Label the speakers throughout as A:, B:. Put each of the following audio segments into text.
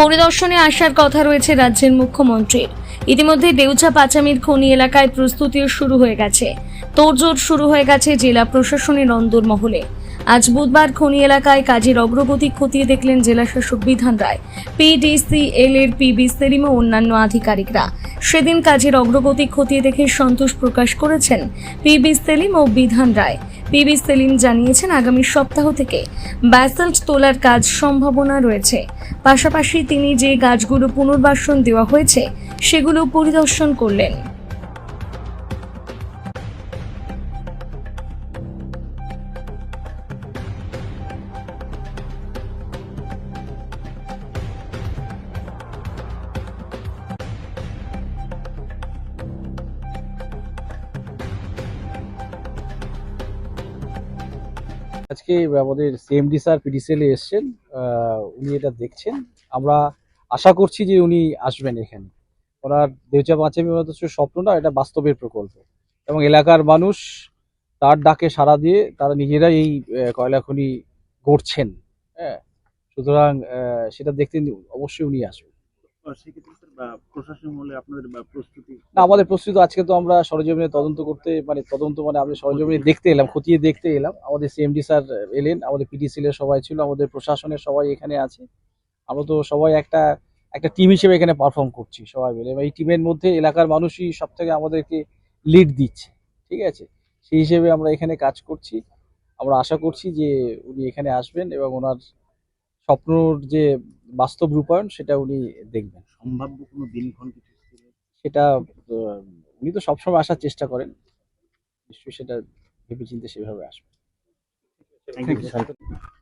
A: পরিদর্শনে আসার কথা রয়েছে রাজ্যের মুখ্যমন্ত্রীর। ইতিমধ্যে দেউচা পাচামির খনি এলাকায় প্রস্তুতিও শুরু হয়ে গেছে। তোড়জোড় শুরু হয়ে গেছে জেলা প্রশাসনের অন্দরমহলে। আজ বুধবার খনি এলাকায় কাজের অগ্রগতি খতিয়ে দেখলেন জেলাশাসক বিধান রায় পিডিসিএল এর পিবি সেলিম ও অন্যান্য আধিকারিকরা। সেদিন কাজের অগ্রগতি খতিয়ে দেখে সন্তোষ প্রকাশ করেছেন পিবি সেলিম ও বিধান রায়। পিবি সেলিম জানিয়েছেন, আগামী সপ্তাহ থেকে ব্যাসাল্ট তোলার কাজ সম্ভাবনা রয়েছে। পাশাপাশি তিনি যে গাছগুলো পুনর্বাসন দেওয়া হয়েছে, সেগুলো পরিদর্শন করলেন।
B: আজকে আমাদের সিএমডি স্যার পিডিসিএল এ এসছেন উনি এটা দেখছেন। আমরা আশা করছি যে উনি আসবেন এখানে। ওনার দেউচা পাঁচামি স্বপ্ন না, এটা বাস্তবের প্রকল্প। এবং এলাকার মানুষ তার ডাকে সাড়া দিয়ে তারা নিজেরাই এই কয়লা খনি গড়ছেন। হ্যাঁ? সুতরাং সেটা দেখতে অবশ্যই উনি আসবেন। না, আমাদের প্রস্তুত আজকে তো আমরা সরজমিনে তদন্ত করতে মানে তদন্ত মানে আমরা সরজমিনে দেখতে এলাম, খতিয়ে দেখতে এলাম। আমাদের সিএমডি স্যার এলেন, আমাদের পিটিসিএল সবাই ছিল, আমাদের প্রশাসনের সবাই এখানে আছে। আমরা তো সবাই একটা একটা টিম হিসেবে এখানে পারফর্ম করছি, সবাই মিলে। এই টিমের মধ্যে এলাকার মানুষই সব থেকে আমাদেরকে লিড দিচ্ছে, ঠিক আছে? সেই হিসেবে আমরা এখানে কাজ করছি। আমরা আশা করছি যে উনি এখানে আসবেন এবং ওনার স্বপ্নর যে বাস্তব রূপায়ণ সেটা উনি দেখবেন।
C: সম্ভাব্য কোনো দিনক্ষণ কিছু
B: সেটা উনি তো সবসময় আসার চেষ্টা করেন। নিশ্চয়ই সেটা ভেবেচিন্তে সেভাবে আসবে।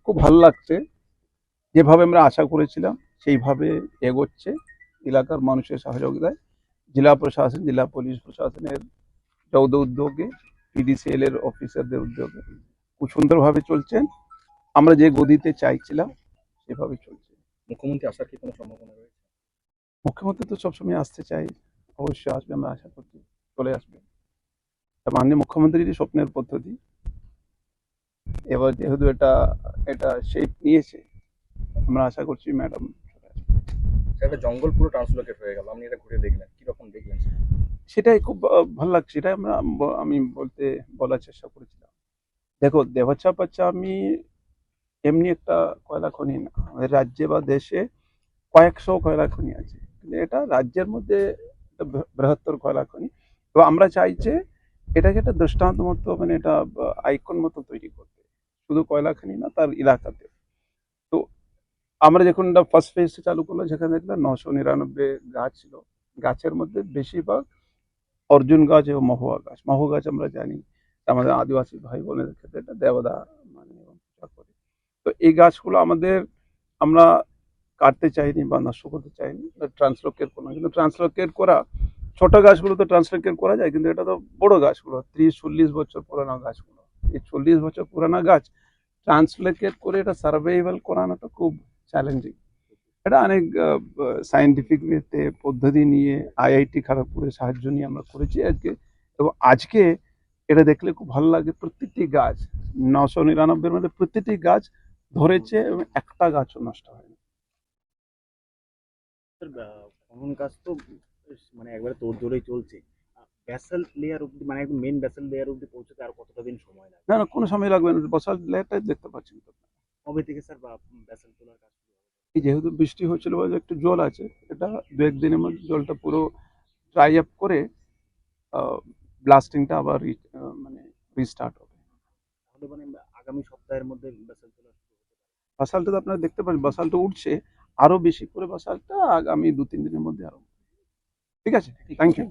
D: খুব ভালো লাগছে। যেভাবে আমরা আশা করেছিলাম সেইভাবে এগোচ্ছে এলাকার মানুষের সহযোগিতায়। জেলা প্রশাসন জেলা পুলিশ প্রশাসনের যৌথ উদ্যোগে পিডিসিএল এর অফিসারদের উদ্যোগে খুব সুন্দরভাবে চলছেন আমরা যে গদিতে চাইছিলাম সেভাবে চলছে।
C: মুখ্যমন্ত্রী আসার কি কোনো সম্ভাবনা রয়েছে?
D: মুখ্যমন্ত্রী তো সবসময় আসতে চাই অবশ্যই আসবে আমরা আশা করছি চলে আসবে। মাননীয় মুখ্যমন্ত্রীর স্বপ্নের পদ্ধতি। এবার যেহেতু এটা এটা শেপ নিয়েছে আমরা আশা করছি ম্যাডাম
C: একটা জঙ্গল পুরো ট্রান্সলোকেট হয়ে গেল আপনি এটা ঘুরে দেখলেন কীরকম দেখলেন
D: সেটাই খুব ভালো লাগছে এটাই আমরা আমি বলতে বলার চেষ্টা করেছিলাম। দেখো দেবাচ্ছা পাচ্ছা আমি এমনি একটা কয়লা খনি না আমাদের রাজ্যে বা দেশে কয়েকশো কয়লা খনি আছে। কিন্তু এটা রাজ্যের মধ্যে একটা বৃহত্তর কয়লা খনি। এবং আমরা চাই যে এটাকে একটা দৃষ্টান্ত মতো মানে এটা আইকন মতো তৈরি করতে। শুধু কয়লা খনি না, তার এলাকাতে তো আমরা যখন এটা ফার্স্ট ফেজ চালু করলাম, সেখানে দেখলাম নশো নিরানব্বই গাছ ছিল। গাছের মধ্যে বেশিরভাগ অর্জুন গাছ এবং মহুয়া গাছ। মহুয়া গাছ আমরা জানি, আমাদের আদিবাসী ভাই বোনেদের ক্ষেত্রে এটা দেবদা তো এই গাছগুলো আমাদের, আমরা কাটতে চাইনি বা নষ্ট করতে চাইনি ট্রান্সলোকেট করা কিন্তু ট্রান্সলোকেট করা, ছোট গাছগুলো তো ট্রান্সলোকেট করা যায়, কিন্তু এটা তো বড় গাছগুলো, ত্রিশ, চল্লিশ বছর পুরানো গাছগুলো। এই চল্লিশ বছর পুরানো গাছ ট্রান্সলোকেট করে এটা সার্ভাইভাল করানোটা খুব চ্যালেঞ্জিং এটা অনেক সায়েন্টিফিক ওয়েতে পদ্ধতি নিয়ে আইআইটি খড়গপুরের সাহায্য নিয়ে আমরা করেছি আজকে। এবং আজকে এটা দেখলে খুব ভালো লাগে প্রত্যেকটি গাছ, নশো নিরানব্বইয়ের মধ্যে প্রত্যেকটি গাছ ধরেছে একটা গাছও নষ্ট হয়নি।
C: খনন কাজ তো মানে একবারে তোর জোরেই চলছে। ব্যাসাল লেয়ার অব্দি মানে একদম মেন ব্যাসাল লেয়ার অব্দি পৌঁছতে আর কতটা দিন সময় লাগে
D: না না কোনো সময় লাগবে না। বসার লেয়ারটাই দেখতে পাচ্ছেন তো।
C: কবে থেকে স্যার ব্যাসাল তোলার কাজ শুরু হবে?
D: এই যেহেতু বৃষ্টি হয়েছিল বলে একটু জল আছে এটা দু একদিনের মধ্যে জলটা পুরো ড্রাই আপ করে ব্লাস্টিংটা আবার মানে রিস্টার্ট হবে।
C: তাহলে মানে আগামী সপ্তাহের মধ্যে ব্যাসাল তোলা শুরু হতে পারে
D: বাসালটা তো আপনারা দেখতে পাচ্ছেন বাসালটা উঠছে আরও বেশি করে বাসালটা আগামী দু তিন দিনের মধ্যে আরও ঠিক আছে? Thank you